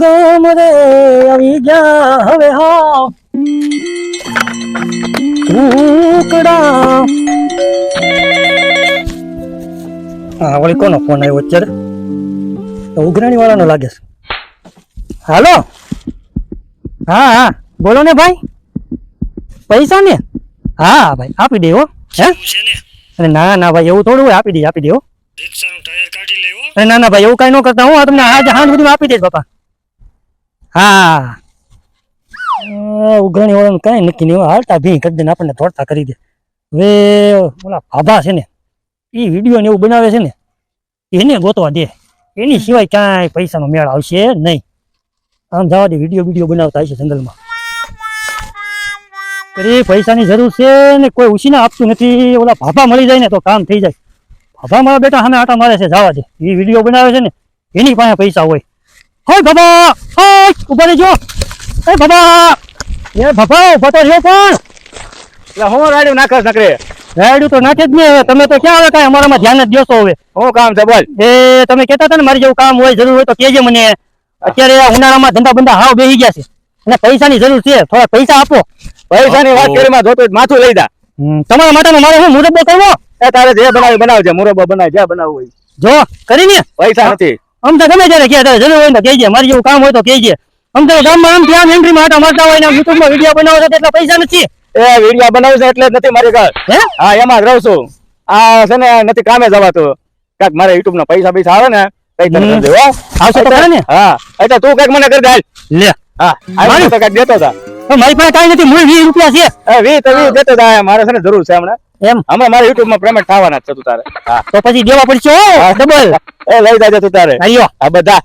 ગામ રે આવી હવે હા. હા વળી કોનો ફોન આવ્યો અત્યારે? ઉઘરાણી વાળાનો લાગે છે. હાલો. હા હા. બોલો ને ભાઈ. પૈસા ને? હા ભાઈ. આપી દે હો હે? ને? અરે ના ના ભાઈ એવું થોડું હોય. આપી દે આપી દે હો. રિક્ષાનું ટાયર કાઢી લેવો અરે ના ના ભાઈ, એવું કઈ ન કરતા. હું તમને આજે હાંડ સુધી આપી દઈશ, બાપા. હા. ઉઘરણી વાળાનું કઈ નક્કી નહીં. હાલતા ભી કરી દે આપણને તોડતા કરી દે. હવે ઓલા ભાભા છે ને એ વીડિયો ને એવું બનાવે છે ને, એને ગોતવા દે. એની સિવાય ક્યાંય પૈસાનો મેળ આવશે નહીં. આમ જવા દે વીડિયો વીડિયો બનાવતા હશે જંગલમાં. અરે, પૈસાની જરૂર છે ને, કોઈ ઉછીના આપતું નથી. ઓલા ભાભા મળી જાય ને તો કામ થઈ જાય. ભાભા મારા બેટા સામે આટા મારે છે જવા દે એ વીડિયો બનાવે છે ને એની પાસે પૈસા હોય. હોય બાબા હોય ઊભા રહેજો. એ બાબા એ બાબા ઊભા તો રહ્યો પણ. એટલે હું રાડ્યું નાખસ નકરે? રાયડું તો નાખે જ ને. હવે તમે તો ક્યાં હવે કાંઈ અમારામાં ધ્યાન જ દેશો હવે? હું કામ છે બોલ. એ તમે કહેતા હતા ને મારી જેવું કામ હોય જરૂર હોય તો કહેજે મને. અત્યારે ઉનાળામાં ધંધા બંધા હાવ બેસી ગયા છે. અને પૈસાની જરૂર છે. થોડા પૈસા આપો. પૈસાની વાત કરી માથું લઈ દા તમારા માટે મારે હું મુરબ્બો કરવો એ તારે જે બનાવી બનાવજે મુરબ્બો બનાવી જે બનાવવું હોય. જો કરીને પૈસા નથી. આમ તો ગમે ત્યારે કે તારે જરૂર હોય ને તો કહેજે મારી જેવું કામ હોય તો કહેજે. આમ તો ગામમાં આમ ત્યાં એન્ટ્રીમાં આટા મારતા હોય ને યુટ્યુબમાં વીડિયો બનાવો તો એટલા પૈસા નથી. એ વીડિયો બનાવું છે એટલે નથી મારી ઘર. હે? હા એમાં જ રહું છું. આ છે ને નથી કામે જવાતું. કાક મારે યુટ્યુબ ના પૈસા પૈસા આવે ને કઈ તને હમ. કરી દે, હો. આવશે તો ખરા ને? હા. એટલે તું કંઈક મને કરી દે લે. હા આ તો કંઈક દેતો હતા મારી પાસે કઈ નથી મૂળ વીસ રૂપિયા છે. એ વી તો વી દેતો હતા મારે છે ને જરૂર છે હમણાં. એમ? હમણાં મારા યુટ્યુબમાં પેમેન્ટ થવાના જ છે તું તારે. હા. તો પછી દેવા પડશે હો ડબલ એ લઈ જાજે તું તારે. આયો આ બધા.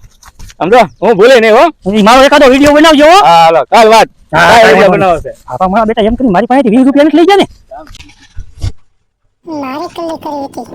સમજો? હું ભૂલી નહીં હો. મારો એકાદો વીડિયો બનાવજો હો. હા હાલો. કાલ વાત. હા, વીડિયો બનાવો છે. આપા મારા બેટા એમ કરી મારી પાસેથી 20 રૂપિયા નથી લઈ જાય ને? મારે કલે કરી હતી